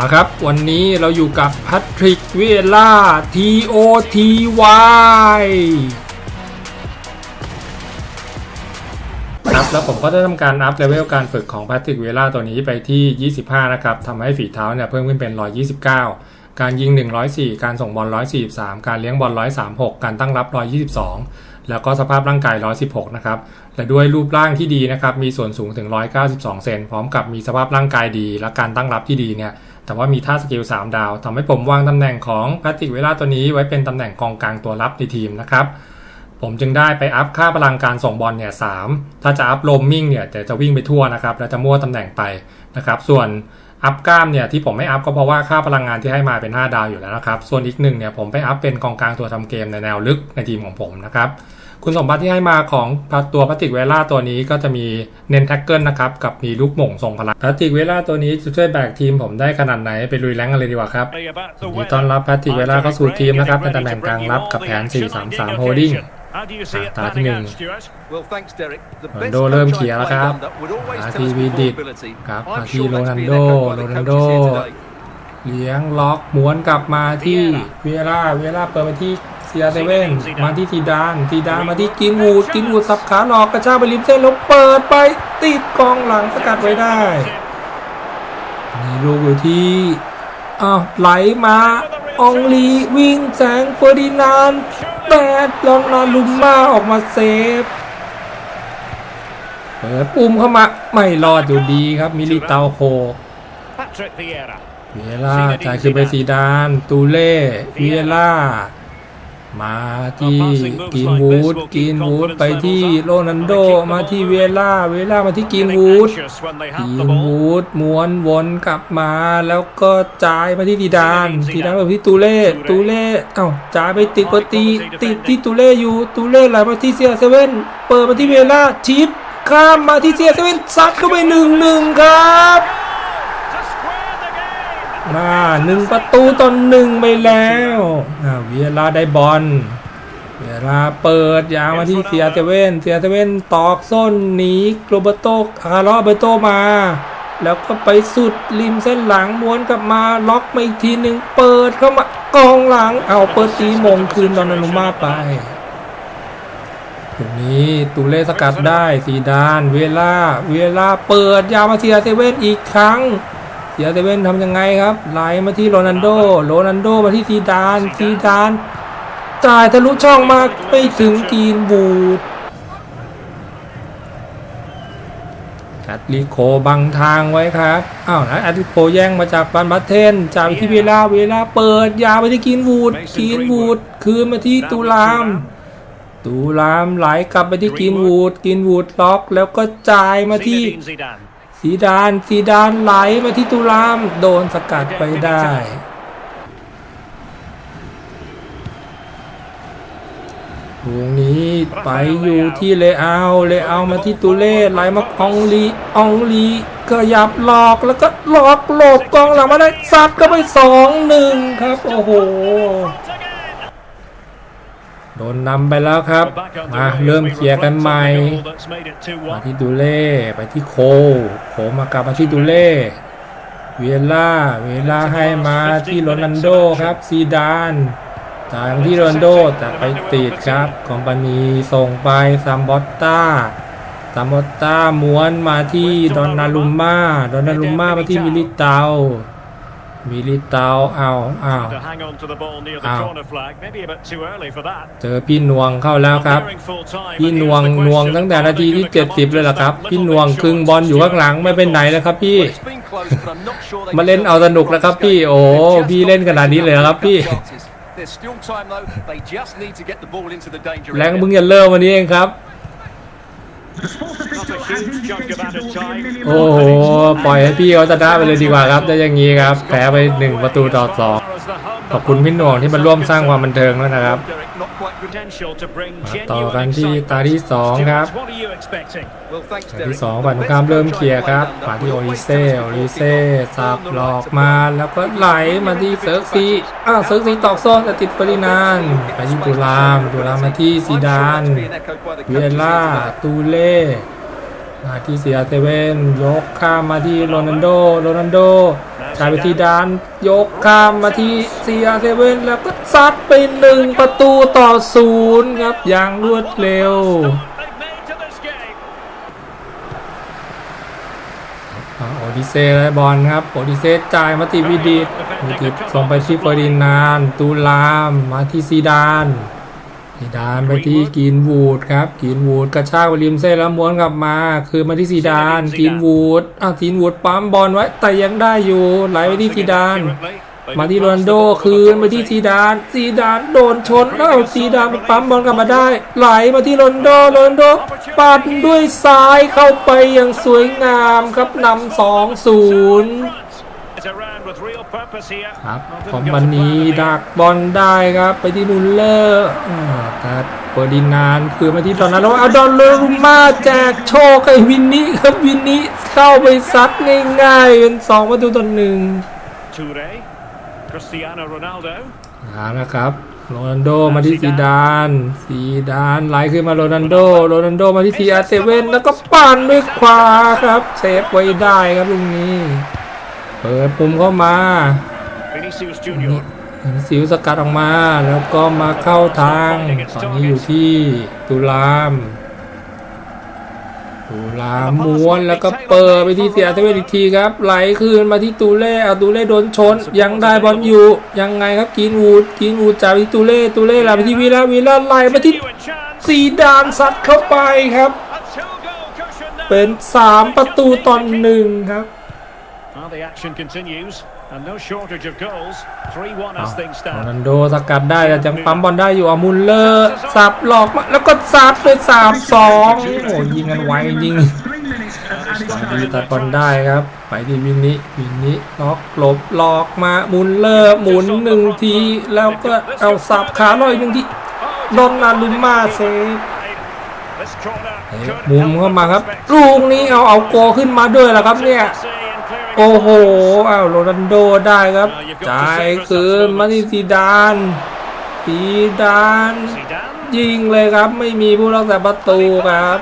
มาครับ วันนี้เราอยู่กับแพทริกเวล่า TOTY ครับแล้วผมก็ได้ทำการอัพเลเวลการฝึกของแพทริกเวล่าตัวนี้ไปที่ 25 นะครับทำให้ฝีเท้าเนี่ยเพิ่มขึ้นเป็น 129 การยิง 104 การส่งบอล 143 การเลี้ยงบอล 136 การตั้งรับ 122 แล้วก็สภาพร่างกาย 116 นะครับและด้วยรูปร่างที่ดีนะครับ มีส่วนสูงถึง 192 เซน พร้อมกับมีสภาพร่างกายดี และการตั้งรับที่ดีเนี่ย แต่ว่ามีท่าสกิล3ดาวทำให้ผมวางตำแหน่งของแพทริกเวลาตัวนี้ไว้เป็นตำแหน่งกองกลางตัวรับในทีมนะครับ ผมจึงได้ไปอัพค่าพลังการส่งบอลเนี่ยสถ้าจะอัพโรมมิ่งเนี่ยแต่จะวิ่งไปทั่วนะครับแล้วจะมั่วตำแหน่งไปนะครับส่วนอัพกล้ามเนี่ยที่ผมไม่อัพก็เพราะว่าค่าพลังงานที่ให้มาเป็น 5 ดาวอยู่แล้วนะครับ ส่วนอีกหนึ่งเนี่ยผมไปอัพเป็นกองกลางตัวทำเกมในแนวลึกในทีมของผมนะครับ คุณสมบัติที่ให้มาของตัวพลาสติกเวล่าตัวนี้ก็จะมีเน้นแท็กเกิลนะครับ กับมีลูกหม่งทรงพลังพลาสติกเวล่าตัวนี้จะช่วยแบกทีมผมได้ขนาดไหนไปลุยแรงกันเลยดีกว่าครับยินดีต้อนรับพลาสติกเวล่าเข้าสู่ทีมนะครับในตำแหน่งกลางรับกับแผน 4-3-3 holding ตาที่หนึ่งโรนัลโดเริ่มเขียร์แล้วครับมาที่วีดิตครับมาที่โรนัลโดโรนัลโดเลี้ยงล็อกม้วนกลับมาที่เวล่าเวล่าเปิดมาที่ เซียเซเว่นมาที่ทีดานทีดานมาที่กินวูดกินวูดสับขาหลอกกระชากไปริมเส้นแล้วเปิดไปติดกองหลังสกัดไว้ได้มีลูกอยู่ที่อ้าวไหลมาอองลีวิ่งแสงเฟอร์ดินานด์แปดลองนาลุมมาออกมาเซฟเปิดปุ่มเข้ามาไม่รอดอยู่ดีครับมิลิเตาโคเวียล่าจ่ายคืนไปสีดานตูเล่เวียล่า มาที่กินวูดกินวูดไปที่โรนันโดมาที่เวล่าเวล่ามาที่กินวูดกินวูดม้วนวนกลับมา แล้วก็จ่ายมาที่ดีดานดีดานไปที่ตูเล่ตูเล่เอ้าจ่ายไปติดปตีติดที่ตูเล่อยู่ตูเล่ไหลมาที่เซียเซเว่นเปิดมาที่เวล่าชิปข้ามมาที่เซียเซเว่นซัดเข้าไปหนึ่งหนึ่งครับ มาหนึ่งประตูต่อหนึ่งไปแล้วเวียราได้บอลเวียราเปิดยาวมาที่เซียเซเว่นเซียเซเว่นตอกส้นหนีโรเบโตคาร์ลอเบโตมา แล้วก็ไปสุดริมเส้นหลังม้วนกลับมาล็อกมาอีกทีหนึ่งเปิดเข้ามากองหลังเอาเปิดตีมงคืนดอนนานุมาไปตรงนี้ตูเล่สกัดได้สีดาน เวลา เวลาเปิดยาวมาเซียเซเว่นอีกครั้ง เสียเซเว่นทำยังไงครับไหลมาที่โรนัลโดโรนัลโดมาที่ซีดานซีดานจ่ายทะลุช่องมาไปถึงกีนบูดแอตลิโคบังทางไว้ครับอ้าวนะแอตลิโคแย่งมาจากบันบัตเทนจ่ายไปที่เวลาเวลาเปิดยาวไปที่กีนบูดกีนบูดคืนมาที่ตูลาม ตูลามไหลกลับไปที่กินวูดกินวูดล็อกแล้วก็จ่ายมาที่ สีดานสีดานไหลมาที่ตุลามโดนสกัดไปได้ตรงนี้ไปอยู่ที่เลอาเลอามาที่ตูเล่ไหลมาอองลีอองลีก็ยับหลอกแล้วก็หลอกหลบกองหลังมาได้ซัดก็ไปสองหนึ่งครับ โอ้โห โดนนำไปแล้วครับมาเริ่มเคลียร์กันใหม่มาที่ดูเล่ไปที่โคโคมากลับมาที่ดูเล่เวล่าเวลาให้มาที่โรนันโดครับซีดานจ่ายมาที่โรนันโดแต่ไปติดครับคอมปานีส่งไปซัมบอตตาซัมบอตตาม้วนมาที่ดอนนารุมมาดอนนารุมมามาที่มิลิเตา มิลิเตาเอาเอาเจอพี่นวงเข้าแล้วครับ พี่นวงนวงตั้งแต่นาทีที่ 70 เลยล่ะครับ พี่นวงครึ่งบอลอยู่ข้างหลังไม่เป็นไหนแล้วครับพี่ มาเล่นเอาสนุกแล้วครับพี่ โอ้ พี่เล่นขนาดนี้เลยเหรอครับพี่ แรงมึงอย่าเลิกวันนี้เองครับ โอ้โห ปล่อยให้พี่เขาชนะไปเลยดีกว่าครับได้อย่างนี้ครับ แพ้ไปหนึ่งประตูต่อสองขอบคุณพี่หน่วงที่มาร่วมสร้างความบันเทิงด้วยนะครับ ต่อกันที่ตาที่สองครับตาที่สองฝั่งตรงข้ามเริ่มเคลียร์ครับมาที่โอริเซ่โอริเซ่สับหลอกมาแล้วก็ไหลมาที่เซิร์กซีอ้าวเซิร์กซีตอกโซนแต่ติดปรินานไปที่ตุลามตุลามมาที่ซีดานเวียล่าตูเล่ มาที่เซียเซเว่นยกข้ามมาที่โรนัลโดโรนัลโดจ่ายไปที่ดาน ยกข้ามมาที่เซียเซเว่นแล้วก็ซัดไปหนึ่งประตูต่อศูนย์ครับอย่างรวดเร็ว They've made to this game. อ่าโอดิเซได้บอลครับโอดิเซจ่ายมาติวิดิตวิดิตส่งไปที่เฟอร์ดินาน ตูลามมาที่ซีดาน ซีดานไปที่กรีนวูดครับกรีนวูดกระชากไปริมเส้นแล้วม้วนกลับมา คือมาที่ซีดานกรีนวูดอ้าวกรีนวูดปั๊มบอลไว้แต่ยังได้อยู่ไหลไปที่ซีดานมาที่โรนัลโดคืนมาที่ซีดานซีดานโดนชนแล้วเอาซีดานปั๊มบอลกลับมาได้ ไหลมาที่โรนัลโดโรนัลโดปัดด้วยซ้ายเข้าไปอย่างสวยงามครับนำสองศูนย์ ครับฟอมบันนี้ดักบอลได้ครับ ไปที่นุลเลอร์อ่าแต่เฟอร์ดินานด์คือมาที่ตอนนั้นแล้วเอาดอนเลรุมาแจกโชคให้วินนี่ครับวินนี่เข้าไปซัดง่ายๆเป็นสองประตูต่อหนึ่ง Toure, Cristiano Ronaldo. เอาละครับโรนัลโดมาที่ซีดานซีดานไหลขึ้นมาโรนัลโดโรนัลโดมาที่ทีอาร์เซเว่นแล้วก็ปั่นด้วยขวาครับเซฟไว้ได้ครับลุงนี้ เปิดปุ่มเข้ามา Vinicius Junior. สิวสกัดออกมาแล้วก็มาเข้าทางตอนนี้อยู่ที่ตุลามตุลามม้วนแล้วก็เปิดไปที่เสียเทเวนอีกทีครับ ไหลคืนมาที่ตูเล่เอาตูเล่โดนชน ยังได้บอลอยู่ยังไงครับกินวูดกินวูดจ่ายไปที่ตูเล่ตูเล่ไหลไปที่วีลาวีลาไหลมาที่ Genuine chance. สีดานซัดเข้าไปครับ A two-goal cushion now. เป็นสามประตูต่อหนึ่งครับ Well, the action continues, and no shortage of goals. 3-1อ้าว as things โร stand. นัลโดสกัดได้แต่ยังปั๊มบอลได้อยู่อามุลเลอร์สับหลอกมาแล้วก็ซัดไปสามสองโอ้โหยิงกันไวจริงดีตัดบอลได้ครับ ไปที่วินนิวินนิล็อกหลบหลอกมามุลเลอร์หมุนหนึ่งที แล้วก็เอาสับขาลอยหนึ่งทีดอนนาลุมมาเซฟ This corner เตะ could มุม help เข้า them มาครับ respect. ลูกนี้เอาเอาโกขึ้นมาด้วยแล้วครับเนี่ย Consistency in clearing โอ้โหอ้าวโรนัลโดได้ครับจ่ายคืนมาที่ซีดานซีดาน Zidane. ยิงเลยครับ ไม่มีผู้รักษาประตูครับ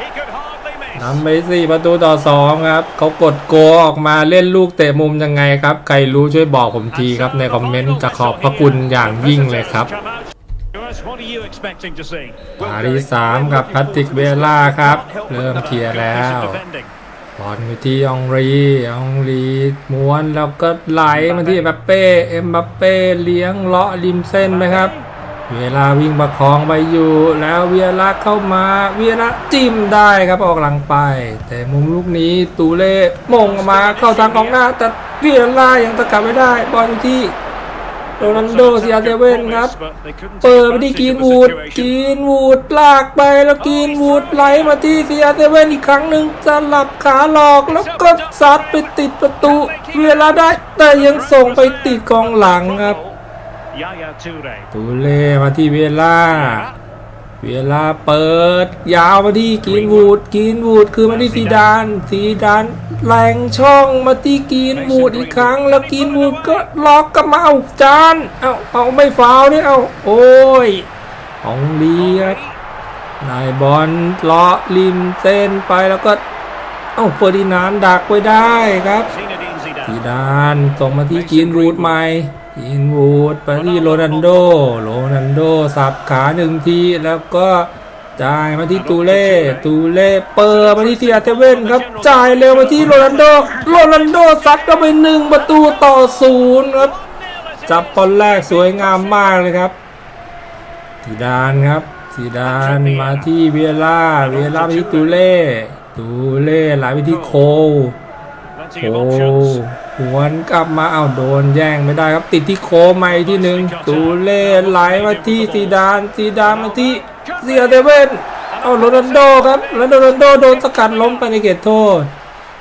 He could hardly miss. นำไปสี่ประตูต่อสองครับเขากดโกออกมาเล่นลูกเตะมุมยังไงครับ ใครรู้ช่วยบอกผมทีครับในคอมเมนต์จะขอบพระคุณอย่างยิ่งเลยครับ What are you expecting to see? มาที่สามกับแพทริกเวล่าครับ เริ่มเคลียร์แล้ว บอลอยู่ที่องรีองรีม้วนแล้วก็ไหลมาที่เอ็มบัปเป้เอ็มบัปเป้เลี้ยงเลาะริมเส้นไหมครับ เวลาวิ่งประคองไปอยู่ แล้วเวียระเข้ามาเวียระจิ้มได้ครับออกหลังไป แต่มุมลูกนี้ตูเล่มงออกมาเข้าทางของหน้าแต่เวียระยังตะกับไม่ได้ บอลอยู่ที่ โรนัลโดเซียเตเว่นครับ เปิดไปที่กรีนวูดกรีนวูดลากไปแล้วกรีนวูดไหลมาที่เซียเซเว่นอีกครั้งหนึ่งสลับขาหลอกแล้วก็ซัดไปติดประตู เวลาได้แต่ยังส่งไปติดกองหลังครับ Yaya Toure. ตูเล่มาที่เวลา เวลาเปิด ยาวมาที่กรีนวูดกรีนวูดคือมาที่ซีดานซีดาน แหลงช่องมาที่กรีนวูดอีกครั้ง แล้วกรีนวูดก็ล็อกกลับมาเอาจานเอาเอาไม่ฟาวนี่เอาโอ้ยของดีครับนายบอลเลาะริมเส้นไปแล้วก็เอ้าเฟอร์ดินานดักไว้ได้ครับซีดานส่งมาที่กรีนวูดใหม่กรีนวูดไปที่โรนัลโดโรนัลโดสับขาหนึ่งทีแล้วก็ จ่ายมาที่ตูเล่ตูเล่เปิดมาที่เซียเทเว่นครับ จ่ายเร็วมาที่โรนัลโดโรนัลโดซัดก็ไปหนึ่งประตูต่อศูนย์ครับ จับบอลแรกสวยงามมากเลยครับซีดานครับซีดานมาที่เวียร่าเวียร่าไปที่ตูเล่ตูเล่ไหลไปที่โคล Plenty โอ้ of options. หวนกลับมาเอาโดนแย่งไม่ได้ครับติดที่โคใหม่ที่หนึ่งตูเล่ไหลมาที่ซีดานซีดานมาที่ เซียเดเวนเอาโรนัลโดครับแล้วโรนัลโดโดนสกัดล้มไปในเขตโทษ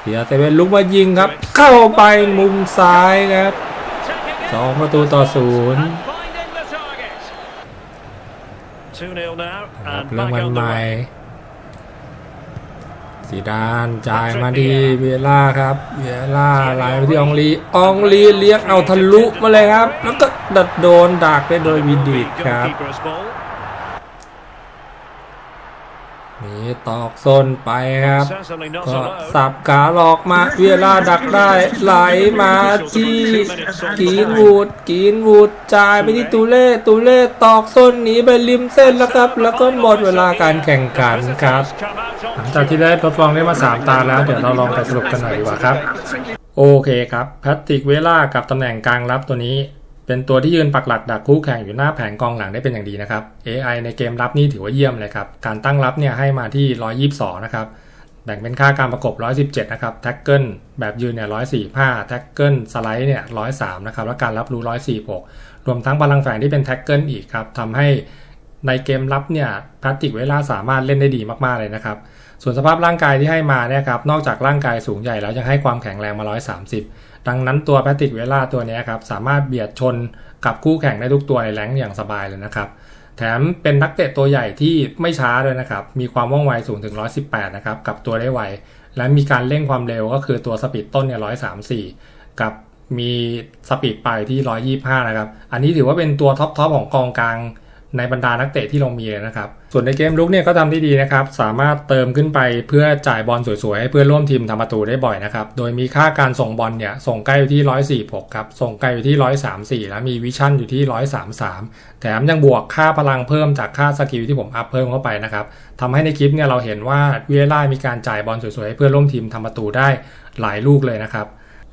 เซียเดเวนลุกมายิงครับ เข้าไปมุมซ้ายครับสองประตูต่อศูนย์ Finding the target. 2-0 now ครับ and เรื่อง back มัน on ให the ม่ way. สีดานจ่ายมาที่เวียร่าครับเวียร่าไหลไปที่อองลีอองลีเลี้ยงเอาทะลุมาเลยครับ แล้วก็ดัดโดนดักไปโดยวิดิตครับ มีตอกส้นไปครับ Certainly not ก็ alone. สับขาหลอกมาเวลาดักได้ไหลมาที่กรีนวูดกรีนวูดจ่ายไปที่ตูเล่ตูเล่ตอกส้นหนีไปริมเส้นแล้วครับ แล้วก็หมดเวลาการแข่งขันครับ Come out หลั on งจากที่ได้ทดลองได้มา 3 ตาแล้วเดี๋ยวเราลองไปสรุปกันหน่อยดีกว่าครับ โอเคครับแพทติกเวล่ากับตำแหน่งกลางรับตัวนี้ เป็นตัวที่ยืนปักหลักดักคู่แข่งอยู่หน้าแผงกองหลังได้เป็นอย่างดีนะครับ AI ในเกมรับนี่ถือว่าเยี่ยมเลยครับ การตั้งรับเนี่ยให้มาที่ 122 นะครับ แบ่งเป็นค่าการประกบ 117 นะครับ แท็กเกิลแบบยืนเนี่ย 145 แท็กเกิลสไลด์เนี่ย 103 นะครับ และการรับรู้ 146 รวมทั้งพลังแฝงที่เป็นแท็กเกิลอีกครับทำให้ในเกมรับเนี่ยแพทติกเวล่าสามารถเล่นได้ดีมากๆเลยนะครับ ส่วนสภาพร่างกายที่ให้มาเนี่ยครับ นอกจากร่างกายสูงใหญ่แล้วยังให้ความแข็งแรงมา 130 ดังนั้นตัวแพทริกเวล่าตัวนี้ครับสามารถเบียดชนกับคู่แข่งได้ทุกตัวในแรงอย่างสบายเลยนะครับ แถมเป็นนักเตะตัวใหญ่ที่ไม่ช้าด้วยนะครับ มีความว่องไวสูงถึง 118 นะครับ กับตัวได้ไว และมีการเร่งความเร็วก็คือตัวสปีดต้นเนี่ย 134 กับมีสปีดปลายที่ 125 นะครับ อันนี้ถือว่าเป็นตัวท็อปทอปของกองกลาง ในบรรดานักเตะที่เรามีเลยนะครับ ส่วนในเกมลุกเนี่ยก็ทำได้ดีนะครับ สามารถเติมขึ้นไปเพื่อจ่ายบอลสวยๆ ให้เพื่อนร่วมทีมทำประตูได้บ่อยนะครับ โดยมีค่าการส่งบอลเนี่ยส่งใกล้อยู่ที่ 146 ครับ ส่งไกลอยู่ที่ 134 และมีวิชั่นอยู่ที่ 133 แถมยังบวกค่าพลังเพิ่มจากค่าสกิลที่ผมอัพเพิ่มเข้าไปนะครับทำให้ในคลิปเนี่ยเราเห็นว่าเวล่ามีการจ่ายบอลสวยๆให้เพื่อนร่วมทีมทำประตูได้หลายลูกเลยนะครับ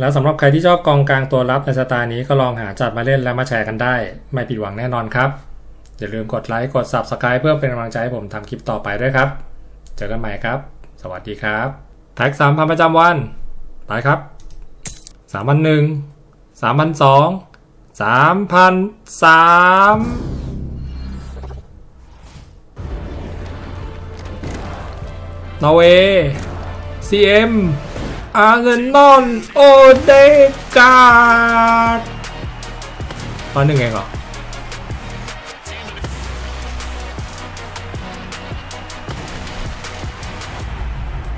แล้วสำหรับใครที่ชอบกองกลางตัวรับในสไตล์นี้ก็ลองหาจัดมาเล่นและมาแชร์กันได้ ไม่ผิดหวังแน่นอนครับ อย่าลืมกดไลค์กด Subscribe เพื่อเป็นกำลังใจให้ผมทำคลิปต่อไปด้วยครับ เจอกันใหม่ครับ สวัสดีครับ แท็กสามพันประจำวัน ไปครับสามพันหนึ่งสามพันสองสามพันสามนอร์เวย์ซีเอ็มอาร์เซนอลโอเดกาตอนหนึ่งเองเหรอ